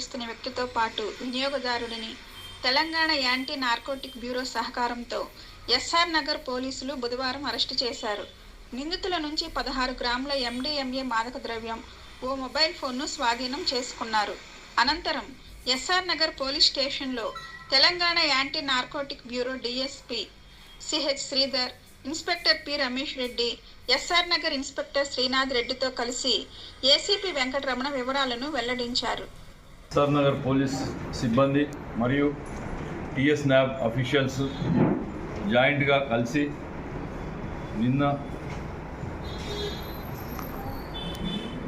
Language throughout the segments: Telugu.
ద్రవ్యం వ్యక్తితో పాటు వినియోగదారుడిని తెలంగాణ యాంటీ నార్కోటిక్ బ్యూరో సహకారంతో ఎస్ఆర్ నగర్ పోలీసులు బుధవారం అరెస్టు చేశారు. నిందితుల నుంచి పదహారు గ్రాముల ఎండిఎంఏ మాదక ద్రవ్యం ఓ మొబైల్ ఫోన్ను స్వాధీనం చేసుకున్నారు. అనంతరం ఎస్ఆర్ నగర్ పోలీస్ స్టేషన్లో Telangana anti narcotic bureau DSP CH Sridhar inspector P Ramesh Reddy SR Nagar inspector Srinath రెడ్డితో కలిసి ఏసీపీ వెంకటరమణ వివరాలను వెల్లడించారు. ఎస్ఆర్ నగర్ పోలీస్ సిబ్బంది మరియు టిఎస్ న్యాబ్ అఫీషియల్స్ జాయింట్గా కలిసి నిన్న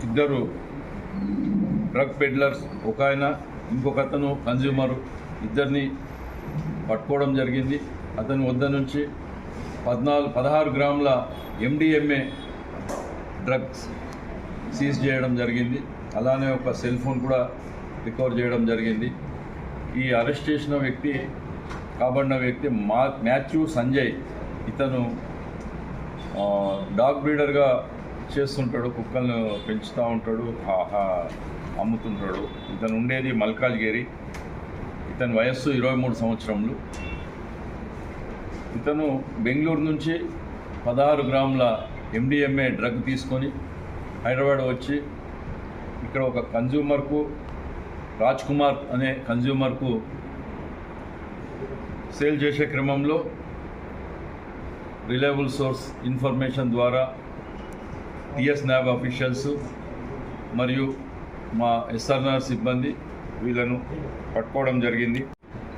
ఇద్దరు డ్రగ్ పెడ్లర్స్ ఒక ఆయన ఇంకొక అతను కన్జ్యూమర్ ఇద్దరిని పట్టుకోవడం జరిగింది. అతని వద్ద నుంచి పద్నాలుగు పదహారు గ్రాముల ఎండిఎంఏ డ్రగ్స్ సీజ్ చేయడం జరిగింది. అలానే ఒక సెల్ ఫోన్ కూడా రికవర్ చేయడం జరిగింది. ఈ అరెస్ట్ చేసిన వ్యక్తి కాబడిన వ్యక్తి మా మ్యాథ్యూ సంజయ్. ఇతను డాగ్ బ్రీడర్గా చేస్తుంటాడు కుక్కలను పెంచుతూ ఉంటాడు అమ్ముతుంటాడు. ఇతను ఉండేది మల్కాజ్గిరి. ఇతని వయస్సు ఇరవై మూడు సంవత్సరములు. ఇతను బెంగళూరు నుంచి పదహారు గ్రాముల ఎండిఎంఏ డ్రగ్ తీసుకొని హైదరాబాద్ వచ్చి ఇక్కడ ఒక కన్జ్యూమర్కు రాజ్ కుమార్ అనే కన్జ్యూమర్కు సేల్ చేసే క్రమంలో రిలయబుల్ సోర్స్ ఇన్ఫర్మేషన్ ద్వారా టిఎస్ న్యాబ్ అఫీషియల్స్ మరియు మా ఎస్ఆర్ఆర్ సిబ్బంది వీళ్ళను పట్టుకోవడం జరిగింది.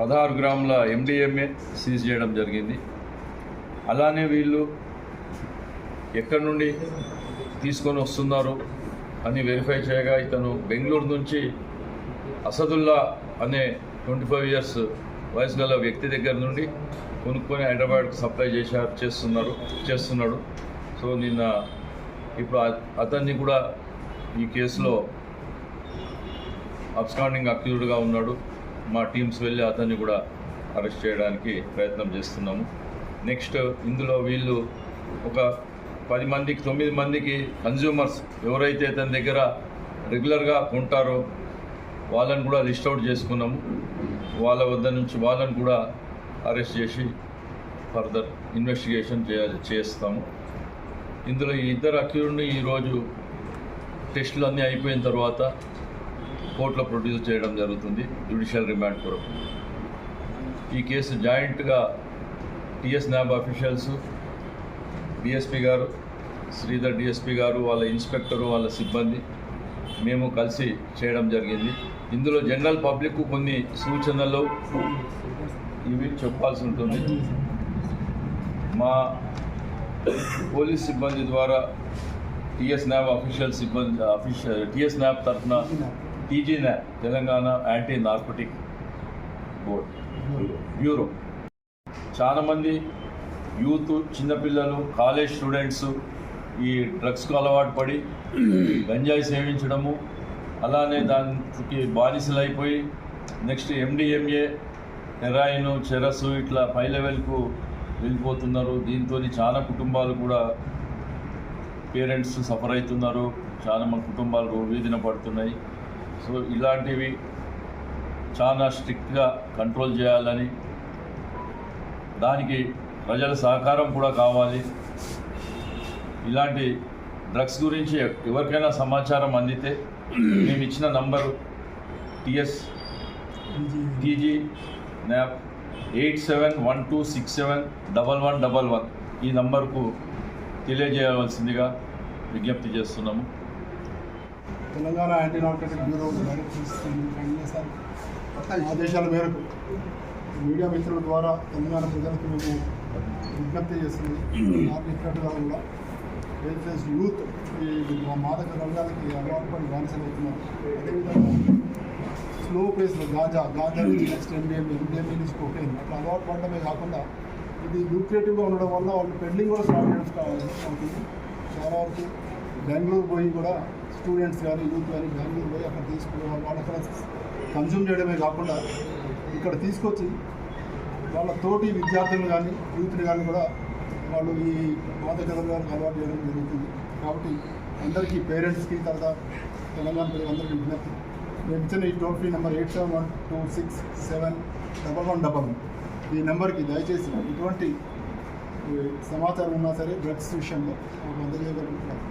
పదహారు గ్రాముల ఎండిఎంఏ సీజ్ చేయడం జరిగింది. అలానే వీళ్ళు ఎక్కడి నుండి తీసుకొని వస్తున్నారు అని వెరిఫై చేయగా ఇతను బెంగళూరు నుంచి అసదుల్లా అనే ట్వంటీ ఫైవ్ ఇయర్స్ వయసు గల వ్యక్తి దగ్గర నుండి కొనుక్కొని హైదరాబాద్కి సప్లై చేశారు చేస్తున్నారు చేస్తున్నాడు. సో నిన్న ఇప్పుడు అతన్ని కూడా ఈ కేసులో అబ్స్కాండింగ్ అక్యూజ్డ్గా ఉన్నాడు. మా టీమ్స్ వెళ్ళి అతన్ని కూడా అరెస్ట్ చేయడానికి ప్రయత్నం చేస్తున్నాము. నెక్స్ట్ ఇందులో వీళ్ళు ఒక పది మందికి తొమ్మిది మందికి కన్జ్యూమర్స్ ఎవరైతే తన దగ్గర రెగ్యులర్గా కొంటారో వాళ్ళని కూడా లిస్ట్ అవుట్ చేసుకున్నాము. వాళ్ళ వద్ద నుంచి వాళ్ళని కూడా అరెస్ట్ చేసి ఫర్దర్ ఇన్వెస్టిగేషన్ చే చేస్తాము. ఇందులో ఈ ఇద్దరు అక్యూర్ని ఈరోజు టెస్టులు అన్నీ అయిపోయిన తర్వాత కోర్టులో ప్రొడ్యూస్ చేయడం జరుగుతుంది జ్యుడిషియల్ రిమాండ్ కొరకు. ఈ కేసు జాయింట్గా టిఎస్ న్యాబ్ అఫీషియల్స్ డిఎస్పి గారు శ్రీధర్ డిఎస్పి గారు వాళ్ళ ఇన్స్పెక్టరు వాళ్ళ సిబ్బంది మేము కలిసి చేయడం జరిగింది. ఇందులో జనరల్ పబ్లిక్ కొన్ని సూచనలు ఇవి చెప్పాల్సి ఉంటుంది. మా పోలీస్ సిబ్బంది ద్వారా టిఎస్ న్యాబ్ అఫీషియల్ సిబ్బంది అఫీషియల్ టిఎస్ న్యాబ్ తరఫున TG NAB Telangana anti narcotic board bureau. చాలామంది యూత్ చిన్నపిల్లలు కాలేజ్ స్టూడెంట్స్ ఈ డ్రగ్స్కు అలవాటు పడి గంజాయి సేవించడము అలానే దానికి బానిసలు అయిపోయి నెక్స్ట్ ఎండిఎంఏ హెరాయిన్ చెరస్సు ఇట్లా పై లెవెల్కు వెళ్ళిపోతున్నారు. దీంతో చాలా కుటుంబాలు కూడా పేరెంట్స్ సఫర్ అవుతున్నారు చాలా మంది కుటుంబాలు వీధిన పడుతున్నాయి. సో ఇలాంటివి చాలా స్ట్రిక్ట్గా కంట్రోల్ చేయాలని దానికి ప్రజల సహకారం కూడా కావాలి. ఇలాంటి డ్రగ్స్ గురించి ఎవరికైనా సమాచారం అందితే మేము ఇచ్చిన number TS TG NAB eight seven one two six seven double one double one ఈ నంబర్కు తెలియజేయవలసిందిగా విజ్ఞప్తి చేస్తున్నాము. తెలంగాణ యాంటీ నార్కోటిక్ బ్యూరో ఆదేశాల మేరకు మీడియా మిత్రుల ద్వారా తెలంగాణ ప్రజలకు మేము విజ్ఞప్తి చేస్తుంది. కూడా ఏదైతే యూత్ ఈ మా మాదక ద్రవ్యాలకి అలవాటు పడి బానిసలవుతున్నారు అదేవిధంగా స్లో పేస్లో గాంజా గాంజా నుంచి నెక్స్ట్ ఎండిఎం ఎండిఎం నుంచి కోకేన్ అట్లా అలవాటు పడడమే కాకుండా ఇది లూక్రేటివ్గా ఉండడం వల్ల వాళ్ళు పెండింగ్ కూడా స్టార్ట్ చేయడం అవుతుంది చాలా వరకు బెంగళూరు పోయి కూడా స్టూడెంట్స్ కానీ యూత్ కానీ బెంగళూరు పోయి అక్కడ తీసుకుని వాళ్ళు అక్కడ కన్జ్యూమ్ చేయడమే కాకుండా ఇక్కడ తీసుకొచ్చి వాళ్ళ తోటి విద్యార్థులను కానీ యూత్ని కానీ కూడా వాళ్ళు ఈ పాత ద్రవ్యాలకు అలవాటు చేయడం జరుగుతుంది. కాబట్టి అందరికీ పేరెంట్స్కి తర్వాత తెలంగాణ ప్రజలందరికీ విజ్ఞప్తి. మేము ఇచ్చిన ఈ toll free number eight seven one two six seven double one double one. ఈ నెంబర్కి దయచేసి ఎటువంటి సమాచారం ఉన్నా సరే డ్రగ్స్ విషయంలో మాకు అందజేయగలుగుతున్నారు